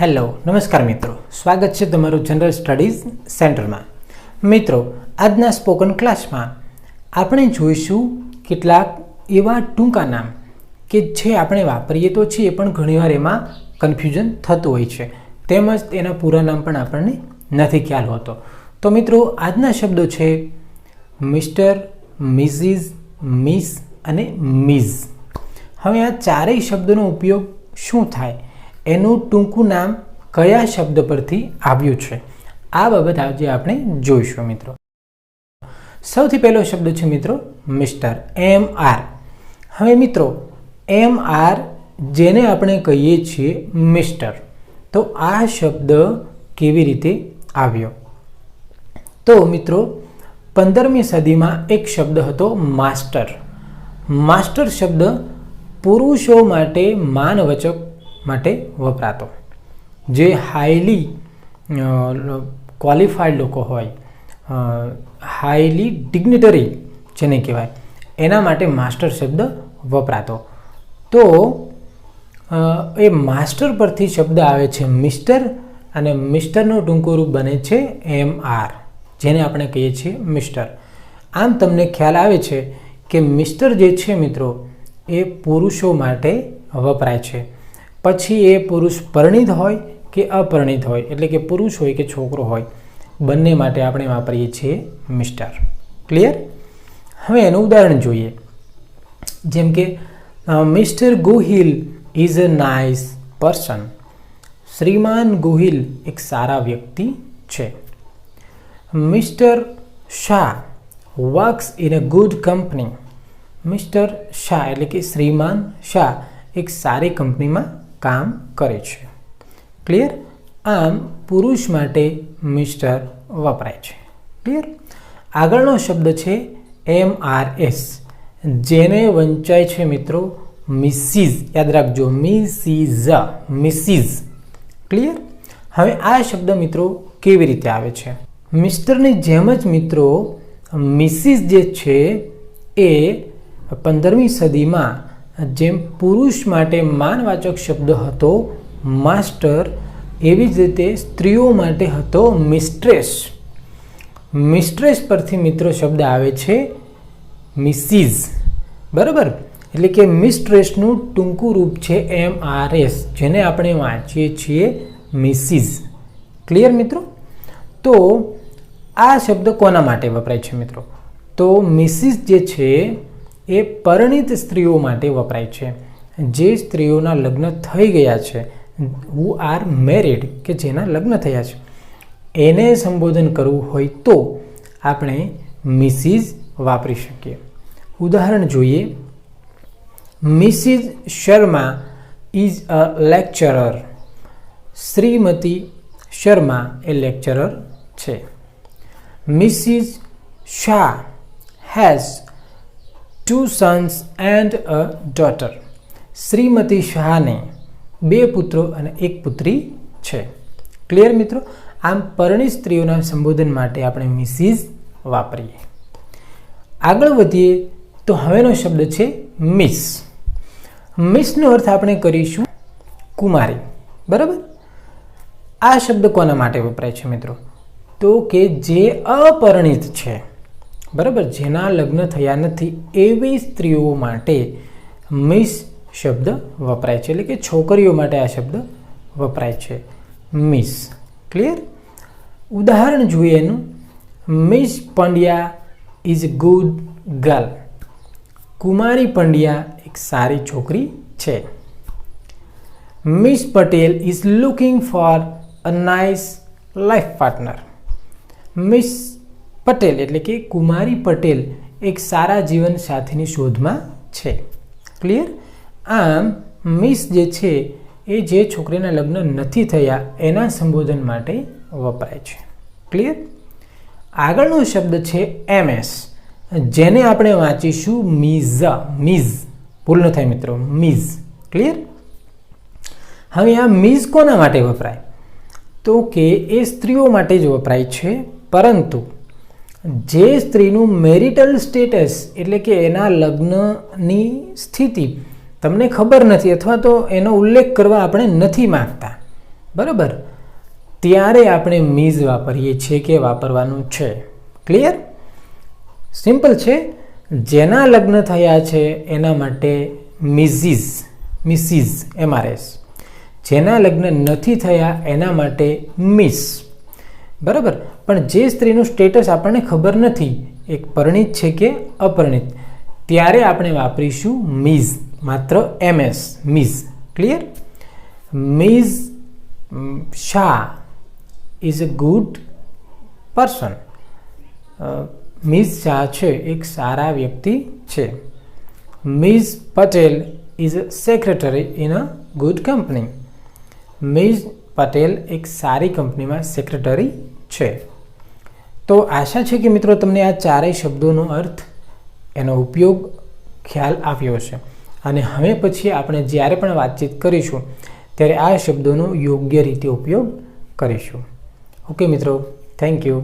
Hello, નમસ્કાર મિત્રો. સ્વાગત છે તમારું જનરલ સ્ટડીઝ સેન્ટરમાં મિત્રો, આજના સ્પોકન ક્લાસમાં આપણે જોઈશું કેટલાક એવા ટૂંકા નામ કે જે આપણે વાપરીએ તો છીએ, પણ ઘણીવાર એમાં કન્ફ્યુઝન થતું હોય છે. તેમજ તેના પૂરા નામ પણ આપણને નથી ખ્યાલ હોતો. તો મિત્રો, આજના શબ્દો છે મિસ્ટર મિસિસ મિસ અને મિઝ હવે આ ચારેય શબ્દોનો ઉપયોગ શું થાય? એનું ટૂંકું નામ કયા શબ્દ પરથી આવ્યું છે? આ બાબત આજે આપણે જોઈશું મિત્રો. સૌથી પહેલો શબ્દ છે મિત્રો, મિસ્ટર એમ આર. હવે મિત્રો, એમ આર જેને આપણે કહીએ છીએ મિસ્ટર, તો આ શબ્દ કેવી રીતે આવ્યો? તો મિત્રો, પંદરમી સદીમાં એક શબ્દ હતો માસ્ટર. માસ્ટર શબ્દ પુરુષો માટે માનવચક માટે વપરાતો. જે હાઈલી ક્વોલિફાઈડ લોકો હોય હાઈલી ડિગ્નિટરી જેને કહેવાય, એના માટે માસ્ટર શબ્દ વપરાતો. તો એ માસ્ટર પરથી શબ્દ આવે છે મિસ્ટર અને મિસ્ટરનું ટૂંકું રૂપ બને છે એમ આર જેને આપણે કહીએ છીએ મિસ્ટર આમ તમને ખ્યાલ આવે છે કે મિસ્ટર જે છે મિત્રો, એ પુરુષો માટે વપરાય છે. પછી એ પુરુષ પરિણિત હોય કે અપરિણિત હોય? એટલે કે પુરુષ હોય કે છોકરો હોય? બંને માટે આપણે વાપરીએ છીએ મિસ્ટર. ક્લિયર હવે એનું ઉદાહરણ જોઈએ. જેમ કે Mister Gohil is a nice person. શ્રીમાન ગોહિલ એક સારા વ્યક્તિ છે. Mister Shah works in a good company. Mister Shah એટલે કે શ્રીમાન શાહ એક સારી કંપનીમાં કામ કરે છે. ક્લિયર આમ પુરુષ માટે મિસ્ટર વપરાય છે. ક્લિયર આગળનો શબ્દ છે એમ આર એસ જેને વંચાય છે મિત્રો મિસિઝ યાદ રાખજો મિસિઝ મિસિઝ ક્લિયર હવે આ શબ્દ મિત્રો કેવી રીતે આવે છે? મિસ્ટરની જેમ જ મિત્રો મિસિસ જે છે એ પંદરમી સદીમાં જેમ પુરુષ માટે માનવાચક શબ્દ હતો, માસ્ટર એવી જ રીતે સ્ત્રીઓ માટે હતો મિસ્ટ્રેસ. મિસ્ટ્રેસ પરથી મિત્રો શબ્દ આવે છે મિસિઝ બરાબર? એટલે કે મિસ્ટ્રેસનું ટૂંકું રૂપ છે એમ આર એસ, જેને આપણે વાંચીએ છીએ મિસિઝ ક્લિયર મિત્રો? તો આ શબ્દ કોના માટે વપરાય છે મિત્રો? તો મિસિસ જે છે એ પરણિત સ્ત્રીઓ માટે વપરાય છે. જે સ્ત્રીઓના લગ્ન થઈ ગયા છે હુ આર મેરિડ કે જેના લગ્ન થયા છે, એને સંબોધન કરવું હોય તો આપણે મિસિસ વાપરી શકીએ. ઉદાહરણ જોઈએ. Missus Sharma is a lecturer Shrimati Sharma એ લેક્ચરર છે. Missus Shah has two sons and a daughter Shrimati શાહને બે પુત્રો અને એક પુત્રી છે. ક્લિયર મિત્રો? આમ પરણિત સ્ત્રીઓના સંબોધન માટે આપણે મિસિસ વાપરીએ. આગળ વધીએ તો હવેનો શબ્દ છે મિસ મિસનો અર્થ આપણે કરીશું કુમારી. બરાબર? આ શબ્દ કોના માટે વપરાય છે મિત્રો? તો કે જે અપરિણિત છે. બરાબર? જેના લગ્ન થયા નથી એવી સ્ત્રીઓ માટે મિસ શબ્દ વપરાય છે. એટલે કે છોકરીઓ માટે આ શબ્દ વપરાય છે. મિસ. ક્લિયર? ઉદાહરણ જોઈએ એનું. Miss Pandya is good girl. કુમારી પંડ્યા એક સારી છોકરી છે. Miss Patel is looking for a nice life partner. Miss Patel, એટલે કે કુમારી પટેલ એક સારા જીવન સાથીની શોધમાં છે. ક્લિયર આમ મિસ જે છે, એ જે છોકરીના લગ્ન નથી થયા, એના સંબોધન માટે વપરાય છે. ક્લિયર આગળનો શબ્દ છે એમએસ જેને આપણે વાંચીશું મિઝ મિઝ. ભૂલ ન થાય મિત્રો, મિઝ. ક્લિયર હવે આ મિઝ કોના માટે વપરાય? તો કે એ સ્ત્રીઓ માટે જ વપરાય છે, પરંતુ જે સ્ત્રીનું મેરિટલ સ્ટેટસ એટલે કે એના લગ્નની સ્થિતિ તમને ખબર નથી અથવા તો એનો ઉલ્લેખ કરવા આપણે નથી માગતા. બરાબર? ત્યારે આપણે મીઝ વાપરીએ છીએ કે વાપરવાનું છે. ક્લિયર સિમ્પલ છે. જેના લગ્ન થયા છે એના માટે મિઝિઝ મિસિઝ એમઆરએસ જેના લગ્ન નથી થયા એના માટે મિસ બરાબર? પણ જે સ્ત્રીનું સ્ટેટસ આપણને ખબર નથી, એક પરિણિત છે કે અપરિણિત. ત્યારે આપણે વાપરીશું મિઝ, માત્ર MS Ms. Clear Ms Shah is a good person Ms Shah છે, એક સારા વ્યક્તિ છે. Ms Patel is a secretary in a good company Ms Patel એક સારી કંપનીમાં સેક્રેટરી છે. તો આશા છે કે મિત્રો તમને આ ચારેય શબ્દોનો અર્થ એનો ઉપયોગ ખ્યાલ આવ્યો હશે. અને હવે પછી આપણે જ્યારે પણ વાતચીત કરીશું, ત્યારે આ શબ્દોનો યોગ્ય રીતે ઉપયોગ કરીશું. ઓકે મિત્રો થેન્ક યુ